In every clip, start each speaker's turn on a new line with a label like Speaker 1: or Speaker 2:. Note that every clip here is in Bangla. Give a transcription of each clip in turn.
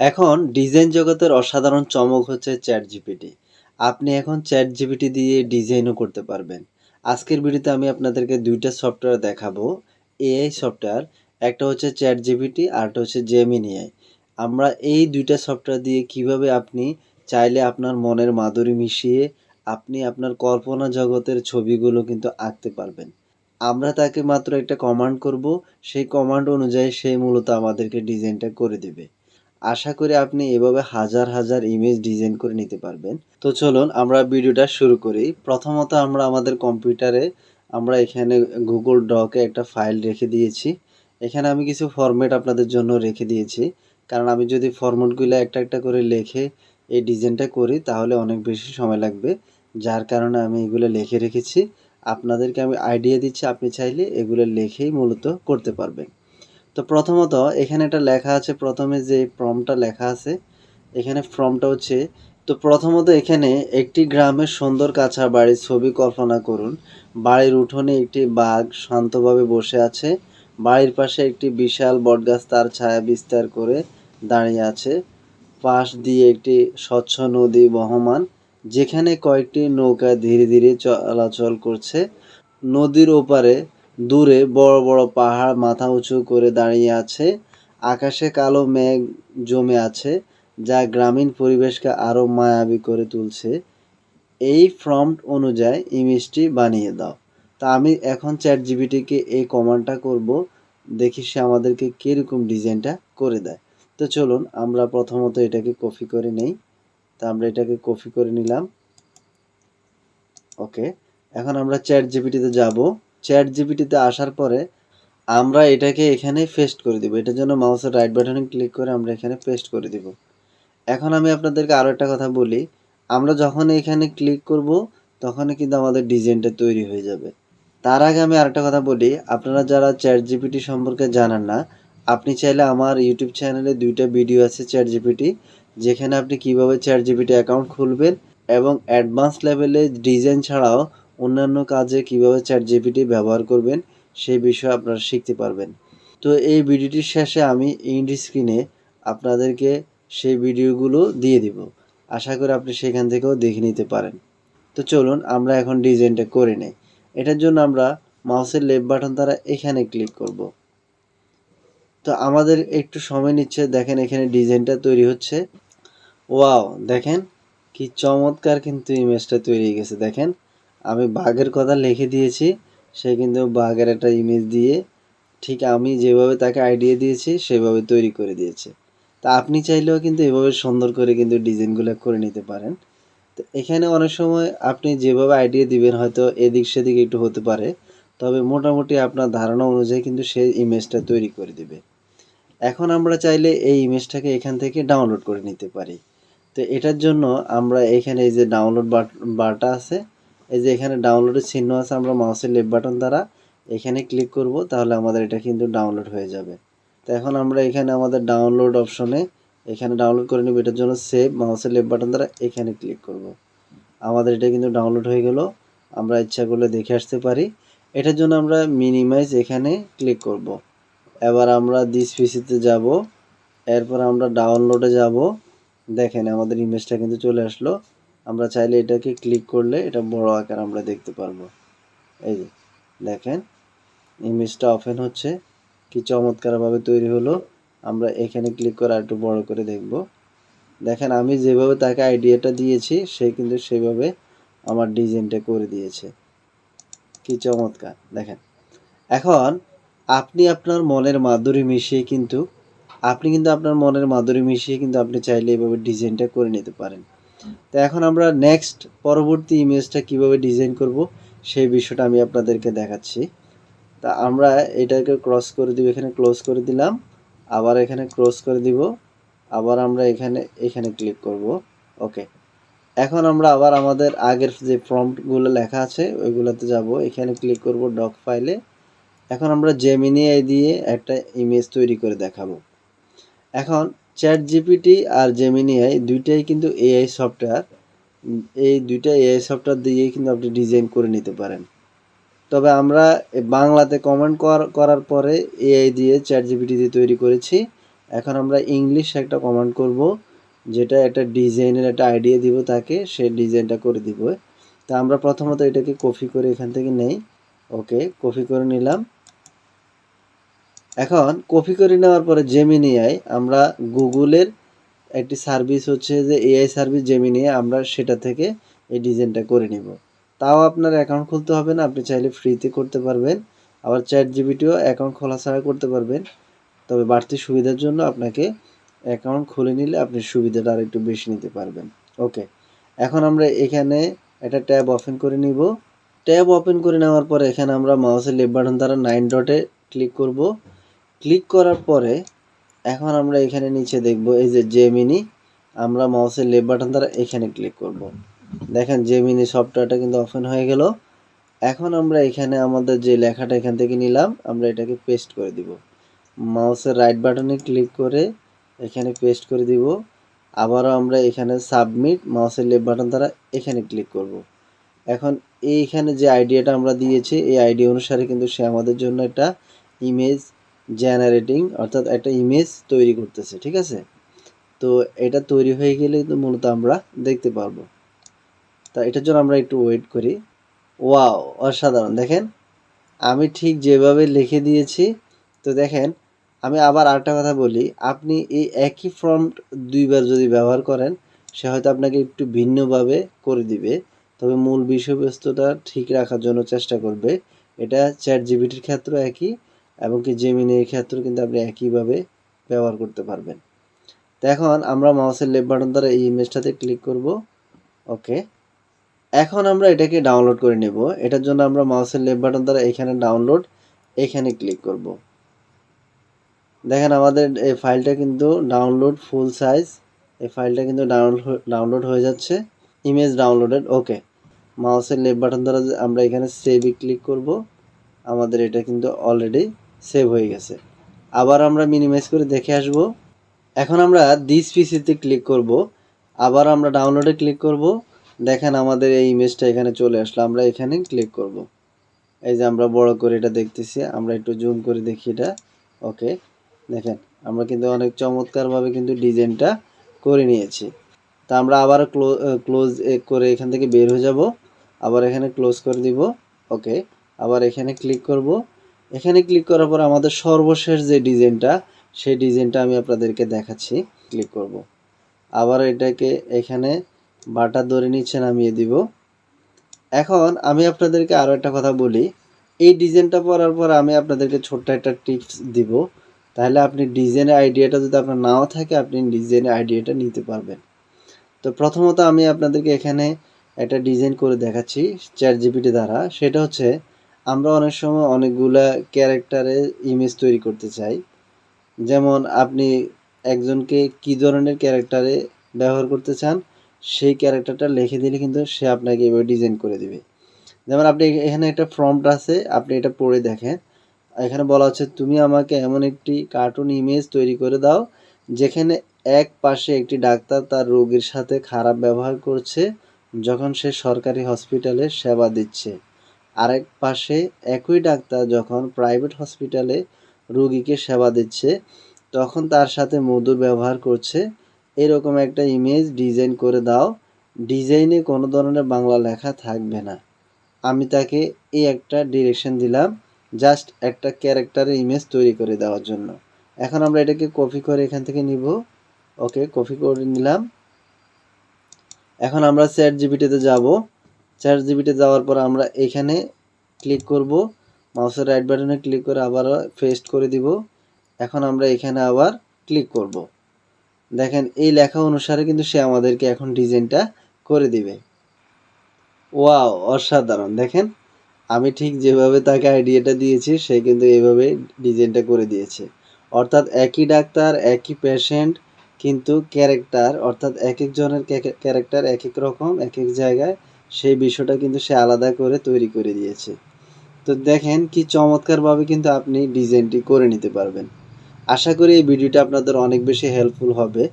Speaker 1: এখন ডিজাইন জগতের অসাধারণ চমক হচ্ছে চ্যাট জিপিটি আপনি এখন চ্যাট জিপিটি দিয়ে ডিজাইনও করতে পারবেন। আজকের ভিডিওতে আমি আপনাদেরকে দুইটা সফটওয়্যার দেখাবো। এআই সফটওয়্যার, একটা হচ্ছে চ্যাট জিপিটি আরটা হচ্ছে জেমিনি এআই আমরা এই দুইটা সফটওয়্যার দিয়ে কীভাবে আপনি চাইলে আপনার মনের মাধুরী মিশিয়ে আপনি আপনার কল্পনা জগতের ছবিগুলো কিন্তু আঁকতে পারবেন। আমরা তাকে মাত্র একটা কমান্ড করব। সেই কমান্ড অনুযায়ী সে মূলত আমাদেরকে ডিজাইনটা করে দেবে। আশা করি আপনি এভাবে হাজার হাজার ইমেজ ডিজাইন করে নিতে পারবেন। তো চলুন আমরা ভিডিওটা শুরু করি। প্রথমত আমরা আমাদের কম্পিউটারে আমরা এখানে গুগল ডকে একটা ফাইল রেখে দিয়েছি। এখানে আমি কিছু ফরম্যাট আপনাদের জন্য রেখে দিয়েছি। কারণ আমি যদি ফরম্যাটগুলো একটা একটা করে লিখে এই ডিজাইনটা করি, তাহলে অনেক বেশি সময় লাগবে। যার কারণে আমি এগুলো লিখে রেখেছি। আপনাদেরকে আমি আইডিয়া দিচ্ছি, আপনি চাইলে এগুলো লিখেই মূলত করতে পারবেন। তো প্রথমত এখানে একটা লেখা আছে, প্রথমে যে ফর্মটা লেখা আছে, এখানে ফর্মটা হচ্ছে, তো প্রথমত এখানে একটি গ্রামের সুন্দর কাছা বাড়ির ছবি কল্পনা করুন। বাড়ির উঠোনে একটি বাঘ শান্তভাবে বসে আছে, বাড়ির পাশে একটি বিশাল বটগাছ তার ছায়া বিস্তার করে দাঁড়িয়ে আছে, পাশ দিয়ে একটি স্বচ্ছ নদী বহমান, যেখানে কয়েকটি নৌকা ধীরে ধীরে চলাচল করছে। নদীর ওপারে দূরে বড় বড় পাহাড় মাথা উঁচু করে দাঁড়িয়ে আছে। আকাশে কালো মেঘ জমে আছে, যা গ্রামীণ পরিবেশকে আরও মায়াবী করে তুলছে। এই ফ্রম্পট অনুযায়ী ইমেজটি বানিয়ে দাও। তা আমি এখন চ্যাট জিবিটিকে এই কমান্ডটা করব। দেখি সে আমাদেরকে কীরকম ডিজাইনটা করে দেয়। তো চলুন, আমরা প্রথমত এটাকে কপি করে নেই। তা আমরা এটাকে কপি করে নিলাম। ওকে, এখন আমরা চ্যাট জিবিটিতে যাব। চ্যাট জিপিটিতে আসার পরে আমরা এটাকে এখানে পেস্ট করে দিব। এটার জন্য মাউসের রাইট বাটনে ক্লিক করে আমরা এখানে পেস্ট করে দিব। এখন আমি আপনাদেরকে আরও একটা কথা বলি। আমরা যখন এখানে ক্লিক করব, তখনই কিন্তু আমাদের ডিজাইনটা তৈরি হয়ে যাবে। তার আগে আমি আরেকটা কথা বলি। আপনারা যারা চ্যাট জিপিটি সম্পর্কে জানেন না, আপনি চাইলে আমার ইউটিউব চ্যানেলে দুইটা ভিডিও আছে চ্যাট জিপিটি যেখানে আপনি কীভাবে চ্যাট জিপিটি অ্যাকাউন্ট খুলবেন এবং অ্যাডভান্স লেভেলে ডিজাইন ছাড়াও অন্যান্য কাজে কীভাবে চ্যাট জিপিটি ব্যবহার করবেন সেই বিষয়ে আপনারা শিখতে পারবেন। তো এই ভিডিওটির শেষে আমি ইন্ড স্ক্রিনে আপনাদেরকে সেই ভিডিওগুলো দিয়ে দিব। আশা করি আপনি সেখান থেকেও দেখে নিতে পারেন। তো চলুন, আমরা এখন ডিজাইনটা করে নেই। এটার জন্য আমরা মাউসের লেফট বাটন দ্বারা এখানে ক্লিক করব। তো আমাদের একটু সময় নিচ্ছে। দেখেন এখানে ডিজাইনটা তৈরি হচ্ছে। ওয়াও, দেখেন কি চমৎকার কিন্তু ইমেজটা তৈরি হয়ে গেছে। দেখেন আমি বাঘের কথা লিখে দিয়েছি, সে কিন্তু বাঘের একটা ইমেজ দিয়ে ঠিক আমি যেভাবে তাকে আইডিয়া দিয়েছি, সেভাবে তৈরি করে দিয়েছে। তা আপনি চাইলেও কিন্তু এভাবে সুন্দর করে কিন্তু ডিজাইনগুলো করে নিতে পারেন। তো এখানে অনেক সময় আপনি যেভাবে আইডিয়া দিবেন হয়তো এদিক সেদিক একটু হতে পারে, তবে মোটামুটি আপনার ধারণা অনুযায়ী কিন্তু সে ইমেজটা তৈরি করে দিবে। এখন আমরা চাইলে এই ইমেজটাকে এখান থেকে ডাউনলোড করে নিতে পারি। তো এটার জন্য আমরা এখানে এই যে ডাউনলোড বারটা আছে এই যে এখানে ডাউনলোডের চিহ্ন আছে, আমরা মাউসের লেফট বাটন দ্বারা এখানে ক্লিক করব, তাহলে আমাদের এটা কিন্তু ডাউনলোড হয়ে যাবে। তো এখন আমরা এখানে আমাদের ডাউনলোড অপশনে এখানে ডাউনলোড করে নেব, এটার জন্য সেভ মাউসের লেফট বাটন দ্বারা এখানে ক্লিক করব। আমাদের এটা কিন্তু ডাউনলোড হয়ে গেল, আমরা ইচ্ছা করলে দেখে আসতে পারি। এটার জন্য আমরা মিনিমাইজ এখানে ক্লিক করব। এবার আমরা দিস পিসিতে যাব, এরপর আমরা ডাউনলোডে যাব। দেখেন আমাদের ইমেজটা কিন্তু চলে আসলো। আমরা চাইলে এটাকে ক্লিক করলে এটা বড় আকার আমরা দেখতে পারব। এই যে, দেখেন ইমেজটা ওপেন হচ্ছে। কি চমৎকারভাবে তৈরি হলো। আমরা এখানে ক্লিক করে আর একটু বড় করে দেখব। দেখেন, আমি যেভাবে তাকে আইডিয়াটা দিয়েছি, সে কিন্তু সেভাবে আমার ডিজাইনটা করে দিয়েছে। কি চমৎকার, দেখেন। এখন, আপনি আপনার মনের মাধুরী মিশিয়ে কিন্তু, আপনি কিন্তু আপনার মনের মাধুরী মিশিয়ে কিন্তু আপনি চাইলে এভাবে ডিজাইনটা করে নিতে পারেন। তো এখন আমরা নেক্সট পরবর্তী ইমেজটা কীভাবে ডিজাইন করব, সেই বিষয়টা আমি আপনাদেরকে দেখাচ্ছি। তা আমরা এটাকে ক্রস করে দিব, এখানে ক্লোজ করে দিলাম, আবার এখানে ক্রস করে দিব, আবার আমরা এখানে এখানে ক্লিক করব ওকে এখন আমরা আবার আমাদের আগের যে ফর্মগুলো লেখা আছে, ওইগুলোতে যাব, এখানে ক্লিক করব ডক ফাইলে এখন আমরা জেমিনি দিয়ে একটা ইমেজ তৈরি করে দেখাবো। এখন চ্যাট জিপিটি আর জেমিনি আই দুইটাই কিন্তু এআই সফটওয়্যার এই দুইটা এআই সফটওয়্যার দিয়েই কিন্তু আপনি ডিজাইন করে নিতে পারেন। তবে আমরা বাংলাতে কমেন্ট করার পরে এআই দিয়ে চ্যাট জিপিটি দিয়ে তৈরি করেছি। এখন আমরা ইংলিশ একটা কমান্ড করব, যেটা একটা ডিজাইনের একটা আইডিয়া দিব তাকে, সে ডিজাইনটা করে দিব। তা আমরা প্রথমত এটাকে কপি করে এখান থেকে নেই। ওকে কপি করে নিলাম। এখন কপি করে নেওয়ার পরে জেমিনিয়ায় আমরা গুগলের একটি সার্ভিস হচ্ছে যে এআই সার্ভিস জেমিনিয়ে আমরা সেটা থেকে এই ডিজাইনটা করে নিব। তাও আপনার অ্যাকাউন্ট খুলতে হবে না, আপনি চাইলে ফ্রিতে করতে পারবেন। আবার চ্যাট জিবিটিও অ্যাকাউন্ট খোলা ছাড়া করতে পারবেন। তবে বাড়তি সুবিধার জন্য আপনাকে অ্যাকাউন্ট খুলে নিলে আপনি সুবিধাটা আর একটু বেশি নিতে পারবেন। ওকে এখন আমরা এখানে একটা ট্যাব ওপেন করে নিব। ট্যাব ওপেন করে নেওয়ার পরে এখানে আমরা মাউসের লেফট বাটন দ্বারা নাইন ডটে ক্লিক করব। ক্লিক করার পরে এখন আমরা এখানে নিচে দেখব, এই যে জেমিনি আমরা মাউসের লেফট বাটন দ্বারা এখানে ক্লিক করব। দেখেন জেমিনি সফটওয়্যারটা কিন্তু ওপেন হয়ে গেল। এখন আমরা এখানে আমাদের যে লেখাটা এখান থেকে নিলাম, আমরা এটাকে পেস্ট করে দিব। মাউসের রাইট বাটনে ক্লিক করে এখানে পেস্ট করে দিব। আবারও আমরা এখানে সাবমিট মাউসের লেফট বাটন দ্বারা এখানে ক্লিক করব। এখন এইখানে যে আইডিয়াটা আমরা দিয়েছি, এই আইডিয়া অনুসারে কিন্তু সে আমাদের জন্য একটা ইমেজ জেনারেটিং অর্থাৎ একটা ইমেজ তৈরি করতেছে, ঠিক আছে? তো এটা তৈরি হয়ে গেলে কিন্তু মূলত আমরা দেখতে পারব। তা এটার জন্য আমরা একটু ওয়েট করি। ওয়াও অসাধারণ। দেখেন, আমি ঠিক যেভাবে লিখে দিয়েছি, তো দেখেন, আমি আবার আরেকটা কথা বলি। আপনি এই একই ফর্মট দুইবার যদি ব্যবহার করেন, সে হয়তো আপনাকে একটু ভিন্নভাবে করে দিবে। তবে মূল বিষয়বস্তুটা ঠিক রাখার জন্য চেষ্টা করবে। এটা চ্যাট জিবিটির ক্ষেত্রে একই। এবং কি জেমিনের ক্ষেত্রেও কিন্তু আপনি একইভাবে ব্যবহার করতে পারবেন। তো এখন আমরা মাউসের লেফট বাটন দ্বারা এই ইমেজটাতে ক্লিক করব। ওকে। এখন আমরা এটাকে ডাউনলোড করে নেব। এটার জন্য আমরা মাউসের লেফট বাটন দ্বারা এখানে ডাউনলোড এখানে ক্লিক করব। দেখেন আমাদের এই ফাইলটা কিন্তু ডাউনলোড ফুল সাইজ এই ফাইলটা কিন্তু ডাউনলোড ডাউনলোড হয়ে যাচ্ছে। Image downloaded okay. মাউসের লেফট বাটন দ্বারা আমরা এখানে সেভে ক্লিক করব। আমাদের এটা কিন্তু অলরেডি সেভ হয়ে গেছে। আবার আমরা মিনিমাইজ করে দেখে আসব। এখন আমরা দিস পিসিতে ক্লিক করব। আবার আমরা ডাউনলোডে ক্লিক করব। দেখেন আমাদের এই ইমেজটা এখানে চলে আসলো। আমরা এখানে ক্লিক করব। এই যে আমরা বড় করে এটা দেখতেছি। আমরা একটু জুম করে দেখি এটা। ওকে দেখেন, আমরা কিন্তু অনেক চমৎকারভাবে কিন্তু ডিজাইনটা করে নিয়েছি। তা আমরা আবার ক্লোজ করে এখান থেকে বের হয়ে যাব। আবার এখানে ক্লোজ করে দিব। ওকে আবার এখানে ক্লিক করব। এখানে ক্লিক করার পর আমাদের সর্বশেষ যে ডিজাইনটা, সেই ডিজাইনটা আমি আপনাদেরকে দেখাচ্ছি। ক্লিক করব। আবার এটাকে এখানে বাটা ধরে নিচে নামিয়ে দিব। এখন আমি আপনাদেরকে আরও একটা কথা বলি। এই ডিজাইনটা পরার পর আমি আপনাদেরকে ছোট্ট একটা টিপস দিব। তাহলে আপনি ডিজাইনের আইডিয়াটা যদি আপনার নাও থাকে, আপনি ডিজাইনের আইডিয়াটা নিতে পারবেন। তো প্রথমত আমি আপনাদেরকে এখানে একটা ডিজাইন করে দেখাচ্ছি চ্যাট জিপিটি দ্বারা। সেটা হচ্ছে আমরা অনেক সময় অনেকগুলা ক্যারেক্টারে ইমেজ তৈরি করতে চাই। যেমন আপনি একজনকে কী ধরনের ক্যারেক্টারে ব্যবহার করতে চান, সেই ক্যারেক্টারটা লিখে দিলে কিন্তু সে আপনাকে এভাবে ডিজাইন করে দিবে। যেমন আপনি এখানে একটা ফর্মট আছে, আপনি এটা পড়ে দেখেন। এখানে বলা হচ্ছে, তুমি আমাকে এমন একটি কার্টুন ইমেজ তৈরি করে দাও, যেখানে এক পাশে একটি ডাক্তার তার রোগীর সাথে খারাপ ব্যবহার করছে, যখন সে সরকারি হসপিটালে সেবা দিচ্ছে। আরেক পাশে একই ডাক্তার যখন প্রাইভেট হসপিটালে রুগীকে সেবা দিচ্ছে, তখন তার সাথে মধুর ব্যবহার করছে। এরকম একটা ইমেজ ডিজাইন করে দাও। ডিজাইনে কোনো ধরনের বাংলা লেখা থাকবে না। আমি তাকে এই একটা ডিরেকশন দিলাম জাস্ট একটা ক্যারেক্টারের ইমেজ তৈরি করে দেওয়ার জন্য। এখন আমরা এটাকে কপি করে এখান থেকে নিব। ওকে কপি করে নিলাম। এখন আমরা চ্যাট জিবিটিতে যাব। চ্যাট জিবিতে যাওয়ার পর আমরা এখানে ক্লিক করব। মাউসের রাইট বাটনে ক্লিক করে আবার পেস্ট করে দিব। এখন আমরা এখানে আবার ক্লিক করব। দেখেন, এই লেখা অনুসারে কিন্তু সে আমাদেরকে এখন ডিজাইনটা করে দিবে। ওয়াও অসাধারণ। দেখেন, আমি ঠিক যেভাবে তাকে আইডিয়াটা দিয়েছি, সে কিন্তু এইভাবে ডিজাইনটা করে দিয়েছে। অর্থাৎ একই ডাক্তার, একই পেশেন্ট কিন্তু ক্যারেক্টার অর্থাৎ এক একজনের ক্যারেক্টার এক এক রকম, এক এক জায়গায় সেই বিষয়টা কিন্তু সে আলাদা করে তৈরি করে দিয়েছে। তো দেখেন কি চমৎকারভাবে কিন্তু আপনি ডিজাইনটি করে নিতে পারবেন। আশা করি এই ভিডিওটা আপনাদের অনেক বেশি হেল্পফুল হবে।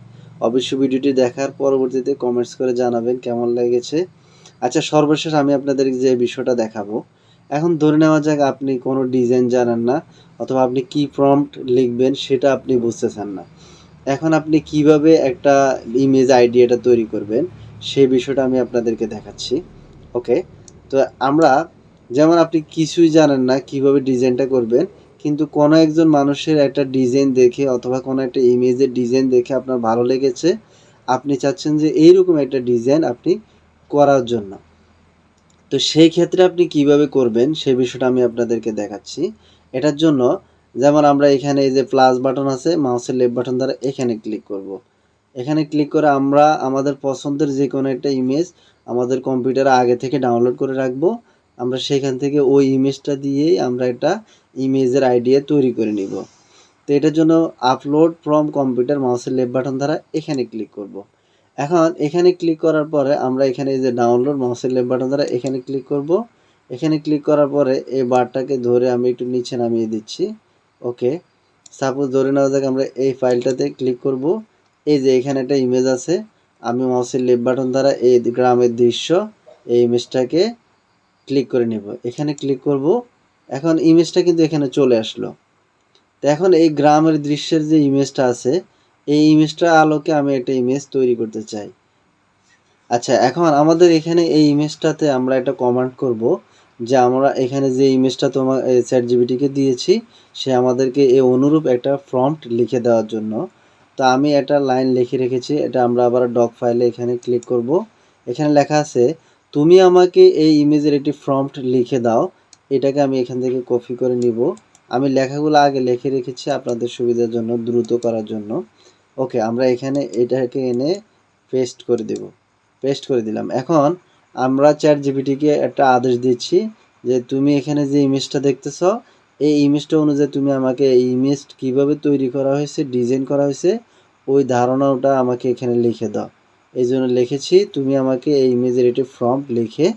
Speaker 1: অবশ্যই ভিডিওটি দেখার পরবর্তীতে কমেন্টস করে জানাবেন কেমন লেগেছে। আচ্ছা সর্বশেষ আমি আপনাদের যে বিষয়টা দেখাবো। এখন ধরে নেওয়া যাক আপনি কোনো ডিজাইন জানেন না অথবা আপনি কি প্রম্পট লিখবেন সেটা আপনি বুঝতেছেন না। এখন আপনি কীভাবে একটা ইমেজ আইডিয়াটা তৈরি করবেন? সেই বিষয়টা আমি আপনাদেরকে দেখাচ্ছি, ওকে? তো আমরা, যেমন আপনি কিছুই জানেন না কীভাবে ডিজাইনটা করবেন, কিন্তু কোনো একজন মানুষের একটা ডিজাইন দেখে অথবা কোনো একটা ইমেজের ডিজাইন দেখে আপনার ভালো লেগেছে, আপনি চাচ্ছেন যে এইরকম একটা ডিজাইন আপনি করার জন্য। তো সেই ক্ষেত্রে আপনি কীভাবে করবেন সেই বিষয়টা আমি আপনাদেরকে দেখাচ্ছি। এটার জন্য, যেমন আমরা এখানে এই যে প্লাস বাটন আছে মাউসের লেফট বাটন দ্বারা এখানে ক্লিক করব। এখানে ক্লিক করে আমরা আমাদের পছন্দের যে কোনো একটা ইমেজ আমাদের কম্পিউটারে আগে থেকে ডাউনলোড করে রাখব। আমরা সেখান থেকে ওই ইমেজটা দিয়েই আমরা একটা ইমেজের আইডিয়া তৈরি করে নিব। তো এটার জন্য আপলোড ফ্রম কম্পিউটার মাউসের লেফট বাটন দ্বারা এখানে ক্লিক করব। এখন এখানে ক্লিক করার পরে আমরা এখানে যে ডাউনলোড মাউসের লেফট বাটন দ্বারা এখানে ক্লিক করব। এখানে ক্লিক করার পরে এই বারটাকে ধরে আমি একটু নিচে নামিয়ে দিচ্ছি। ওকে সাপোজ ধরে নেওয়া যাক আমরা এই ফাইলটাতে ক্লিক করব। এই যে এখানে একটা ইমেজ আছে। আমি মাউসের লেফট বাটন দ্বারা এই গ্রামের দৃশ্য, এই ইমেজটাকে ক্লিক করে নেব। এখানে ক্লিক করব। এখন ইমেজটা কিন্তু এখানে চলে আসলো। তো এখন এই গ্রামের দৃশ্যের যে ইমেজটা আছে, এই ইমেজটা আলোকে আমি একটা ইমেজ তৈরি করতে চাই। আচ্ছা এখন আমাদের এখানে এই ইমেজটাতে আমরা একটা কমান্ড করব যে আমরা এখানে যে ইমেজটা তোমার চ্যাট জিবিটিকে দিয়েছি, সে আমাদেরকে এই অনুরূপ একটা ফ্রন্ট লিখে দেওয়ার জন্য। তো আমি একটা লাইন লিখে রেখেছি, এটা আমরা আবার ডক ফাইলে এখানে ক্লিক করব। এখানে লেখা আছে, তুমি আমাকে এই ইমেজের একটি ফ্রন্ট লিখে দাও, এটাকে আমি এখান থেকে কপি করে নিব। আমি লেখাগুলো আগে লিখে রেখেছি আপনাদের সুবিধার জন্য, দ্রুত করার জন্য। ওকে আমরা এখানে এটাকে এনে পেস্ট করে দেব পেস্ট করে দিলাম। এখন আমরা চ্যাট জিপিটিকে একটা আদেশ দিচ্ছি যে, তুমি এখানে যে ইমেজটা দেখতেছ এই ইমেজটা অনুযায়ী তুমি আমাকে এই ইমেজ কীভাবে তৈরি করা হয়েছে ডিজাইন করা হয়েছে, ওই ধারণাটা আমাকে এখানে লিখে দাও। এই জন্য লিখেছি, তুমি আমাকে এই ইমেজের একটি ফর্ম লিখে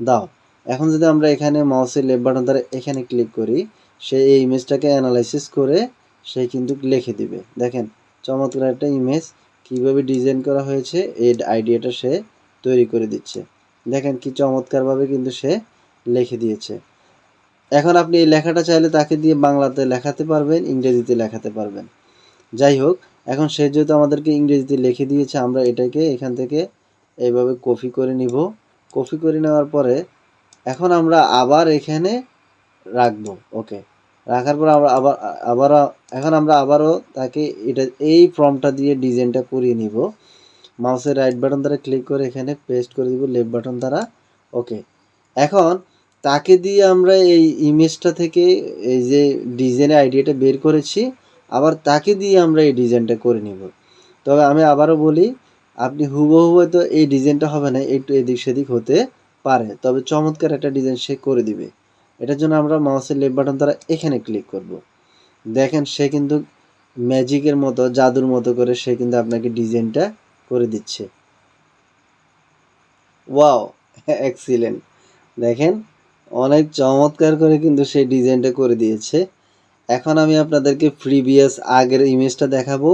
Speaker 1: দাও। এখন যদি আমরা এখানে মাউসের লেফট বাটন দ্বারা এখানে ক্লিক করি, সে এই ইমেজটাকে অ্যানালাইসিস করে, সে কিন্তু লিখে দিবে। দেখেন, চমৎকার একটা ইমেজ কীভাবে ডিজাইন করা হয়েছে, এই আইডিয়াটা সে তৈরি করে দিচ্ছে। দেখেন কি চমৎকারভাবে কিন্তু সে লিখে দিয়েছে। এখন আপনি এই লেখাটা চাইলে তাকে দিয়ে বাংলাতে লেখাতে পারবেন, ইংরেজিতে লেখাতে পারবেন। যাই হোক, এখন সে যেহেতু আমাদেরকে ইংরেজিতে লিখে দিয়েছে, আমরা এটাকে এখান থেকে এইভাবে কপি করে নিব। কপি করে নেওয়ার পরে এখন আমরা আবার এখানে রাখব। ওকে, রাখার পর আমরা আবার আবার এখন আমরা আবারও তাকে এটা, এই ফর্মটা দিয়ে ডিজাইনটা করিয়ে নিব। মাউসের রাইট বাটন দ্বারা ক্লিক করে এখানে পেস্ট করে দিব, লেফট বাটন দ্বারা। ওকে, এখন তাকে দিয়ে আমরা এই ইমেজটা থেকে এই যে ডিজাইনের আইডিয়াটা বের করেছি, আবার তাকে দিয়ে আমরা এই ডিজাইনটা করে নিব। তবে আমি আবারও বলি, আপনি হুবহু তো এই ডিজাইনটা হবে না, একটু এদিক সেদিক হতে পারে। তবে চমৎকার একটা ডিজাইন সে করে দিবে। এটার জন্য আমরা মাউসের লেফট বাটন দ্বারা এখানে ক্লিক করব। দেখেন, সে কিন্তু ম্যাজিকের মতো, জাদুর মতো করে সে কিন্তু আপনাকে ডিজাইনটা করে দিচ্ছে। ওয়াও এক্সিলেন্ট দেখেন অনেক চমৎকার করে কিন্তু সেই ডিজাইনটা করে দিয়েছে। এখন আমি আপনাদেরকে প্রিভিয়াস আগের ইমেজটা দেখাবো।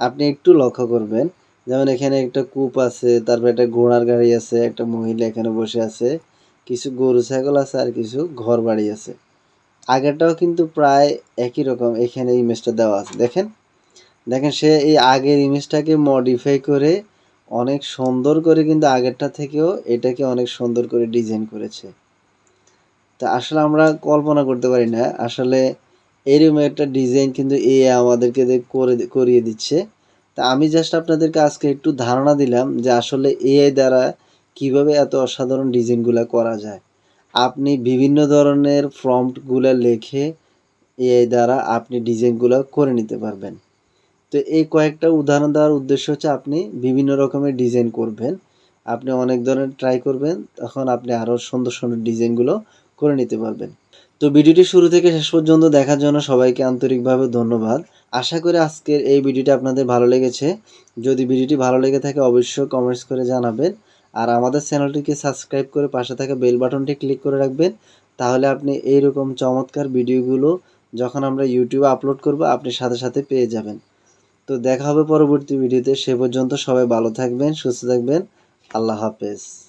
Speaker 1: আপনি একটু লক্ষ্য করবেন। যেমন এখানে একটা কূপ আছে, তারপর একটা ঘোড়ার গাড়ি আছে, একটা মহিলা এখানে বসে আছে, কিছু গরু, ছাগল আছে আর কিছু ঘর বাড়ি আছে। আগেরটাও কিন্তু প্রায় একই রকম এখানে ইমেজটা দেওয়া আছে। দেখেন দেখেন সে এই আগের ইমেজটাকে মডিফাই করে অনেক সুন্দর করে কিন্তু আগেরটা থেকেও এটাকে অনেক সুন্দর করে ডিজাইন করেছে। তা আসলে আমরা কল্পনা করতে পারি না। আসলে এরকম একটা ডিজাইন কিন্তু এ আমাদেরকে করে করিয়ে দিচ্ছে। তা আমি জাস্ট আপনাদেরকে আজকে একটু ধারণা দিলাম যে আসলে এআই দ্বারা কীভাবে এত অসাধারণ ডিজাইনগুলো করা যায়। আপনি বিভিন্ন ধরনের ফ্রম্পটগুলো লেখে এআই দ্বারা আপনি ডিজাইনগুলো করে নিতে পারবেন। তো এই কয়েকটা উদাহরণ দেওয়ার উদ্দেশ্য হচ্ছে আপনি বিভিন্ন রকমের ডিজাইন করবেন। আপনি অনেক ধরনের ট্রাই করবেন, তখন আপনি আরও সুন্দর সুন্দর ডিজাইনগুলো করে নিতে পারবেন। তো ভিডিওটি শুরু থেকে শেষ পর্যন্ত দেখার জন্য সবাইকে আন্তরিকভাবে ধন্যবাদ। আশা করি আজকের এই ভিডিওটি আপনাদের ভালো লেগেছে। যদি ভিডিওটি ভালো লেগে থাকে, অবশ্যই কমেন্টস করে জানাবেন। আর আমাদের চ্যানেলটিকে সাবস্ক্রাইব করে পাশে থাকা বেল বাটনটি ক্লিক করে রাখবেন। তাহলে আপনি এইরকম চমৎকার ভিডিওগুলো যখন আমরা ইউটিউবে আপলোড করব, আপনি সাথে সাথে পেয়ে যাবেন। তো দেখা হবে পরবর্তী ভিডিওতে। সে পর্যন্ত সবাই ভালো থাকবেন, সুস্থ থাকবেন। আল্লাহ হাফেজ।